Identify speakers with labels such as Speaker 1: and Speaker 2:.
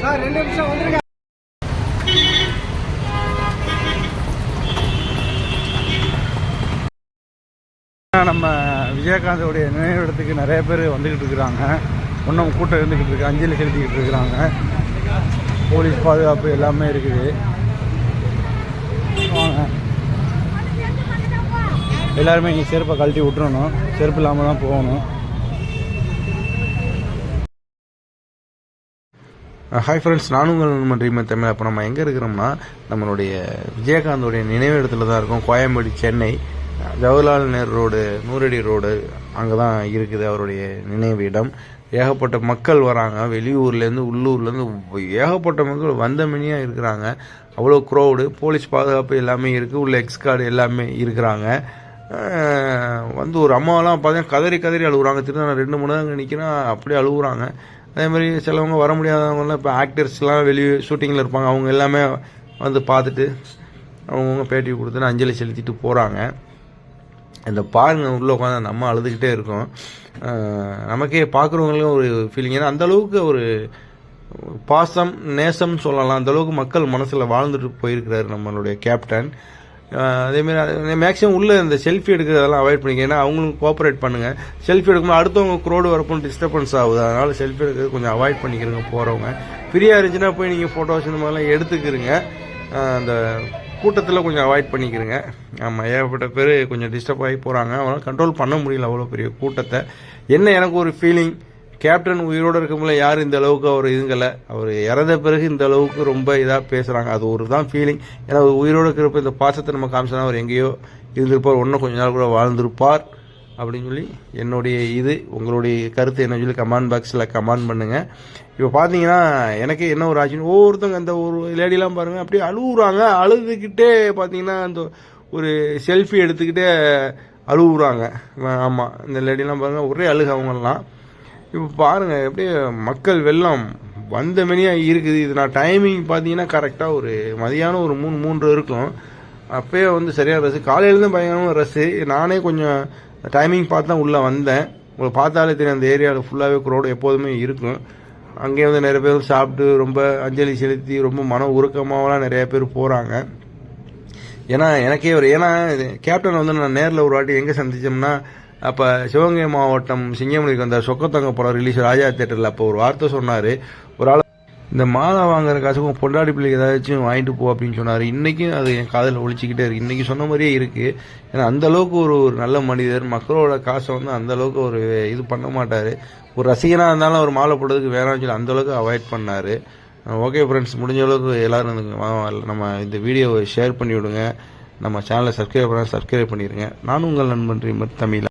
Speaker 1: Sir ரெண்டு நிமிஷம் வந்துருங்க. நம்ம விஜயகாந்தோடைய நினைவிடத்துக்கு நிறைய பேர் வந்துக்கிட்டு இருக்கிறாங்க. இன்னும் கூட்டம் இருந்துக்கிட்டு இருக்கு. அஞ்சலி செலுத்திக்கிட்டு இருக்கிறாங்க. போலீஸ் பாதுகாப்பு எல்லாமே இருக்குது. வாங்க. எல்லாருமே இங்கே செருப்பை கழட்டி விட்டுறணும். செருப்பு இல்லாமல் தான் போகணும். ஹாய் ஃப்ரெண்ட்ஸ் நானும் உங்கள் நண்பன் ரீமன் தமிழ். அப்போ நம்ம எங்கே இருக்கிறோம்னா நம்மளுடைய விஜயகாந்தோடைய நினைவு இடத்துல தான் இருக்கோம். கோயம்பேடு சென்னை ஜவஹர்லால் நேரு ரோடு நூறடி ரோடு அங்கே தான் இருக்குது அவருடைய நினைவு இடம். ஏகப்பட்ட மக்கள் வராங்க. வெளியூர்லேருந்து உள்ளூர்லேருந்து ஏகப்பட்ட மக்கள் வந்தமணியாக இருக்கிறாங்க. அவ்வளோ க்ரௌடு போலீஸ் பாதுகாப்பு எல்லாமே இருக்குது உள்ள எக்ஸ் கார்டு எல்லாமே இருக்கிறாங்க. வந்து ஒரு அம்மாவெல்லாம் பார்த்தீங்கன்னா கதறி கதறி அழுகுறாங்க. திருநாள் ரெண்டு மணி நேரம் நிற்கிறேன் அப்படியே அழுகுறாங்க. அதே மாதிரி சிலவங்க வர முடியாதவங்கலாம் இப்போ ஆக்டர்ஸ்லாம் வெளியே ஷூட்டிங்கில் இருப்பாங்க. அவங்க எல்லாமே வந்து பார்த்துட்டு அவங்கவுங்க பேட்டி கொடுத்துன்னு அஞ்சலி செலுத்திட்டு போகிறாங்க இந்த பாருங்க உள்ளே உட்காந்து நம்ம அழுதுகிட்டே இருக்கோம். நமக்கே பார்க்குறவங்களுக்கும் ஒரு ஃபீலிங் ஏன்னா அந்தளவுக்கு ஒரு பாசம் நேசம் சொல்லலாம். அந்த அளவுக்கு மக்கள் மனசில் வாழ்ந்துட்டு போயிருக்கிறாரு நம்மளுடைய கேப்டன் அஹ் அதேமாரி மேக்ஸிமம் உள்ளே இந்த செல்ஃபி எடுக்கிறதெல்லாம் அவாய்ட் பண்ணிக்க. ஏன்னா அவங்களும் கோஆப்ரேட் பண்ணுங்க. செல்ஃபி எடுக்கும்போது அடுத்தவங்க க்ரோடு வரப்போ டிஸ்டர்பன்ஸ் ஆகுது. அதனால் செல்ஃபி எடுக்கிறது கொஞ்சம் அவாய்ட் பண்ணிக்கிறங்க போகிறவங்க ஃப்ரீயாக இருந்துச்சுன்னா போய் நீங்கள் ஃபோட்டோஸ் இந்த மாதிரிலாம் எடுத்துக்கிறங்க அந்த கூட்டத்தில் கொஞ்சம் அவாய்ட் பண்ணிக்கிறங்க ஆமாம் ஏகப்பட்ட பேர் கொஞ்சம் டிஸ்டர்ப் ஆகி போகிறாங்க அவங்களால கண்ட்ரோல் பண்ண முடியல அவ்வளோ பெரிய கூட்டத்தை. என்ன எனக்கு ஒரு ஃபீலிங் கேப்டன் உயிரோடு இருக்கும்போது யாரும் இந்த அளவுக்கு அவர் இதுங்கலை. அவர் இறந்த பிறகு இந்த அளவுக்கு ரொம்ப இதாக பேசுகிறாங்க அது ஒரு தான் ஃபீலிங் ஏன்னா அவர் உயிரோடு இருக்கிறப்ப இந்த பாசத்தை நம்ம காமிச்சோன்னா அவர் எங்கேயோ இருந்திருப்பார். இன்னும் கொஞ்ச நாள் கூட வாழ்ந்திருப்பார். அப்படின்னு சொல்லி என்னுடைய இது உங்களுடைய கருத்து என்ன சொல்லி கமெண்ட் பாக்ஸில் கமெண்ட் பண்ணுங்கள் இப்போ பார்த்தீங்கன்னா எனக்கு என்ன ஒரு ஆச்சுன்னு ஒவ்வொருத்தவங்க அந்த ஒரு லேடிலாம் பாருங்கள் அப்படியே அழுகுறாங்க அழுதுகிட்டே பார்த்தீங்கன்னா அந்த ஒரு செல்ஃபி எடுத்துக்கிட்டே அழுகுறாங்க ஆமாம் இந்த லேடிலாம் பாருங்கள் ஒரே அழுகு அவங்கெல்லாம். இப்போ பாருங்கள் எப்படியே மக்கள் வெள்ளம் வந்த மணியாக இருக்குது. இது நான் டைமிங் பார்த்தீங்கன்னா கரெக்டாக ஒரு மதியானம் ஒரு மூணு மூன்று இருக்கும். அப்போயே வந்து சரியான ரஸ் காலையிலேருந்து பயங்கரமாக ரஸ்ஸு நானே கொஞ்சம் டைமிங் பார்த்து தான் உள்ளே வந்தேன். உங்களை பார்த்தாலே தெரியும் அந்த ஏரியாவில் ஃபுல்லாகவே க்ரௌடு எப்போதுமே இருக்கும். அங்கேயே வந்து நிறைய பேர் சாப்பிட்டு ரொம்ப அஞ்சலி செலுத்தி ரொம்ப மன உருக்கமாகலாம் நிறைய பேர் போகிறாங்க ஏன்னா எனக்கே ஒரு ஏன்னா கேப்டன் வந்து நான் நேரில் ஒரு வாட்டி எங்கே சந்தித்தோம்னா அப்போ சிவகங்கை மாவட்டம் சிங்கமணிக்கு வந்த சொக்கத்தங்க படம் ரிலீஸ் ராஜா தேட்டரில் அப்போ ஒரு வார்த்தை சொன்னார். ஒரு ஆள் இந்த மாலை வாங்குற காசுக்கும் பொண்டாடி பிள்ளைக்கு ஏதாச்சும் வாங்கிட்டு போ அப்படின்னு சொன்னார். இன்றைக்கும் அது என் காதில் ஒழிச்சிக்கிட்டே இருக்குது இன்றைக்கி சொன்ன மாதிரியே இருக்குது ஏன்னா அந்த அளவுக்கு ஒரு ஒரு நல்ல மனிதர். மக்களோட காசை வந்து அந்த அளவுக்கு ஒரு இது பண்ண மாட்டார். ஒரு ரசிகனாக இருந்தாலும் அவர் மாலை போடுறதுக்கு வேணாம்னு சொல்லி அந்த அளவுக்கு அவாய்ட் பண்ணார். ஓகே ஃப்ரெண்ட்ஸ் முடிஞ்ச அளவுக்கு எல்லோரும் நம்ம இந்த வீடியோவை ஷேர் பண்ணி விடுங்க நம்ம சேனலை சப்ஸ்கிரைப் பண்ண சப்ஸ்கிரைப் பண்ணிடுங்க நானும் உங்கள் நண்பன் தமிழ்.